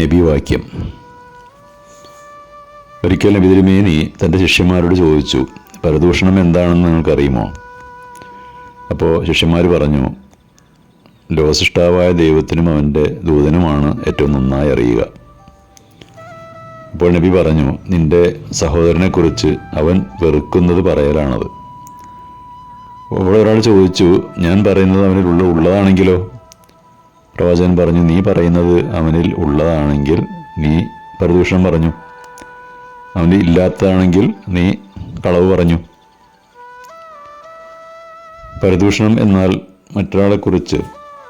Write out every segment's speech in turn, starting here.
നബിവാക്യം. ഒരിക്കൽ നബിതിരുമേനി തന്റെ ശിഷ്യന്മാരോട് ചോദിച്ചു പരദൂഷണം എന്താണെന്ന് നിങ്ങൾക്കറിയുമോ? അപ്പോൾ ശിഷ്യന്മാർ പറഞ്ഞു ലോസിഷ്ടാവായ ദൈവത്തിനും അവന്റെ ദൂതനുമാണ് ഏറ്റവും നന്നായി അറിയുക. അപ്പോൾ നബി പറഞ്ഞു നിന്റെ സഹോദരനെക്കുറിച്ച് അവൻ വെറുക്കുന്നത് പറയലാണത്. അപ്പോൾ ഒരാൾ ചോദിച്ചു ഞാൻ പറയുന്നത് അവനിലുള്ള ഉള്ള ഉള്ളതാണെങ്കിലോ? പ്രവാചകൻ പറഞ്ഞു നീ പറയുന്നത് അവനിൽ ഉള്ളതാണെങ്കിൽ നീ പരദൂഷണം പറഞ്ഞു. അവനിൽ ഇല്ലാത്തതാണെങ്കിൽ നീ കളവ് പറഞ്ഞു. പരദൂഷണം എന്നാൽ മറ്റൊരാളെക്കുറിച്ച്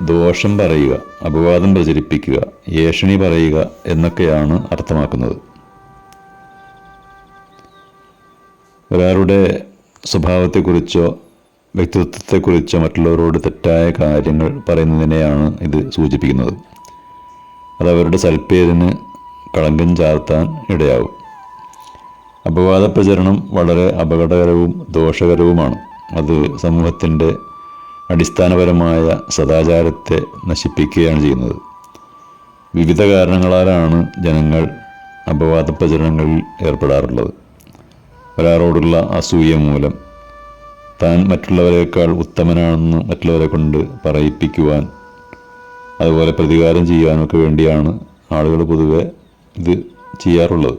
ദോഷം പറയുക അപവാദം പ്രചരിപ്പിക്കുക ഏഷണി പറയുക എന്നൊക്കെയാണ് അർത്ഥമാക്കുന്നത്. ഒരാളുടെ സ്വഭാവത്തെക്കുറിച്ചോ വ്യക്തിത്വത്തെക്കുറിച്ചോ മറ്റുള്ളവരോട് തെറ്റായ കാര്യങ്ങൾ പറയുന്നതിനെയാണ് ഇത് സൂചിപ്പിക്കുന്നത്. അത് അവരുടെ സൽപ്പേരിന് കളങ്കം ചാർത്താൻ ഇടയാവും അപവാദ പ്രചരണം വളരെ അപകടകരവും ദോഷകരവുമാണ്. അത് സമൂഹത്തിന്റെ അടിസ്ഥാനപരമായ സദാചാരത്തെ നശിപ്പിക്കുകയാണ് ചെയ്യുന്നത്. വിവിധ കാരണങ്ങളാലാണ് ജനങ്ങൾ അപവാദ പ്രചരണങ്ങളിൽ ഏർപ്പെടാറുള്ളത്. ഒരാളോടുള്ള അസൂയ മൂലം താൻ മറ്റുള്ളവരെക്കാൾ ഉത്തമനാണെന്ന് മറ്റുള്ളവരെ കൊണ്ട് പറയിപ്പിക്കുവാൻ അതുപോലെ പ്രതികാരം ചെയ്യുവാനൊക്കെ വേണ്ടിയാണ് ആളുകൾ പൊതുവെ ഇത് ചെയ്യാറുള്ളത്.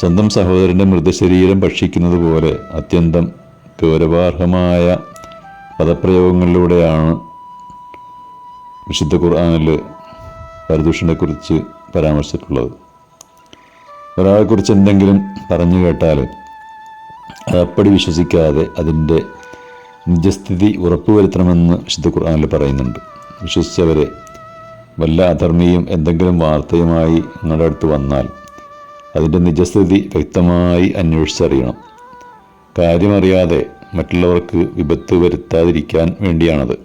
സ്വന്തം സഹോദരന്റെ മൃതശരീരം ഭക്ഷിക്കുന്നത് പോലെ അത്യന്തം ഗൗരവാർഹമായ പദപ്രയോഗങ്ങളിലൂടെയാണ് വിശുദ്ധ ഖുർആാനിൽ പരദൂഷണത്തെക്കുറിച്ച് പരാമർശിച്ചിട്ടുള്ളത്. ഒരാളെക്കുറിച്ച് എന്തെങ്കിലും പറഞ്ഞു കേട്ടാൽ അതപ്പടി വിശ്വസിക്കാതെ അതിന്റെ നിജസ്ഥിതി ഉറപ്പുവരുത്തണമെന്ന് വിശുദ്ധ ഖുർആാനിൽ പറയുന്നുണ്ട്. വിശ്വസിച്ചവരെ വല്ല അധർമ്മിയും എന്തെങ്കിലും വാർത്തയുമായി നിങ്ങളുടെ അടുത്ത് വന്നാൽ അതിന്റെ നിജസ്ഥിതി വ്യക്തമായി അന്വേഷിച്ചറിയണം. കാര്യമറിയാതെ മറ്റുള്ളവർക്ക് വിപത്ത് വരുത്താതിരിക്കാൻ വേണ്ടിയാണത്.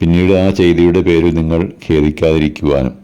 പിന്നീട് ആ ചെയ്തിയുടെ പേരിൽ നിങ്ങൾ ഖേദിക്കാതിരിക്കുവാനും